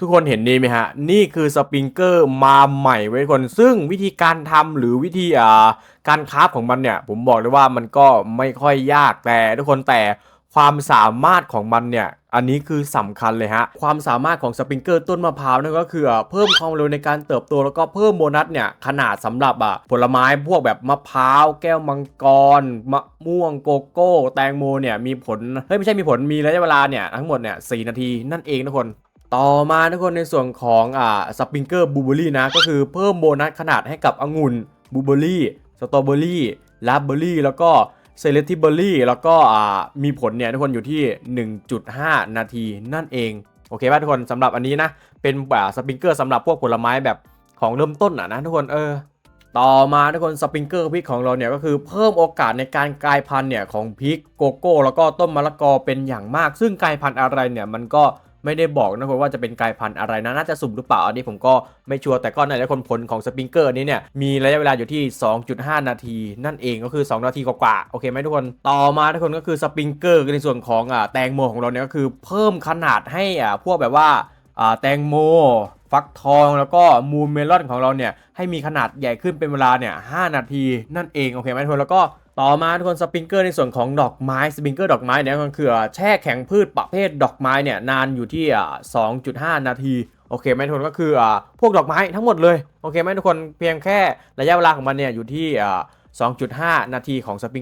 ทุกคนเห็นนี่ไหมฮะ นี่คือสปริงเกอร์มาใหม่ไว้คน ซึ่งวิธีการทำหรือวิธีอ่าการคราฟของมันเนี่ย ผมบอกเลยว่ามันก็ไม่ค่อยยากแต่ทุกคนแต่ความสามารถของมันเนี่ย อันนี้คือสำคัญเลยฮะ ความสามารถของสปริงเกอร์ต้นมะพร้าวนั่นก็คือเพิ่มความเร็วในการเติบโตแล้วก็เพิ่มโบนัสเนี่ยขนาดสำหรับอะผลไม้พวกแบบมะพร้าว แก้วมังกร มะม่วงโกโก้ แตงโมเนี่ยมีผลเฮ้ยไม่ใช่มีผลมีระยะเวลาเนี่ยทั้งหมดเนี่ยสนาทีนั่นเองทุกคน ต่อมาทุกคนในส่วนของอ่าสปริงเกอร์บูเบอรี่นะ ก็คือเพิ่มโบนัสขนาดให้กับองุ่นบูเบอรี่สตรอเบอรี่ลาเบอรี่แล้วก็เซเลติเบอรี่แล้วก็อ่ามีผลเนี่ยทุกคนอยู่ที่ 1.5 นาทีนั่นเอง โอเคป่ะทุกคนสำหรับอันนี้นะ เป็นแบบสปริงเกอร์สำหรับพวกผลไม้แบบของเริ่มต้นอะนะทุกคนเออต่อมาทุกคนสปริงเกอร์พริกของเราเนี่ยก็คือเพิ่มโอกาสในการกลายพันธุ์เนี่ยของพริกโกโก้ แล้วก็ต้นมะละกอเป็นอย่างมาก ซึ่งกลายพันธุ์อะไรเนี่ยมันก็ ไม่ได้บอกนะคนว่าจะเป็นกลายพันธุ์อะไรนะน่าจะสุ่มหรือเปล่าอันนี้ผมก็ไม่ชัวร์แต่ก็ในหลายคนผลของสปริงเกอร์นี้เนี่ยมีระยะเวลาอยู่ที่ 2.5 นาที นั่นเองก็คือ 2 นาทีกว่าๆโอเคไหมทุกคนต่อมาทุกคนก็คือสปริงเกอร์ในส่วนของอ่าแตงโมของเราเนี่ยก็คือเพิ่มขนาดให้อ่าพวกแบบว่าอ่าแตงโมฟักทองแล้วก็มูนเมลอนของเราเนี่ยให้มีขนาดใหญ่ขึ้นเป็นเวลาเนี่ย5นาทีนั่นเองโอเคไหมทุกคนแล้วก็ ต่อมาทุกคนสปริงเกอร์ในส่วนของดอกไม้สปริงเกอร์ดอกไม้เนี่ยมันคือแช่แข็งพืชประเภทดอกไม้เนี่ยนานอยู่ที่อ2.5 นาทีโอเคไหมทุกคนก็คืออพวกดอกไม้ทั้งหมดเลยโอเคไหมทุกคนเพียงแค่ระยะเวลาของมันเนี่ยอยู่ที่ 2.5 นาทีของสปริง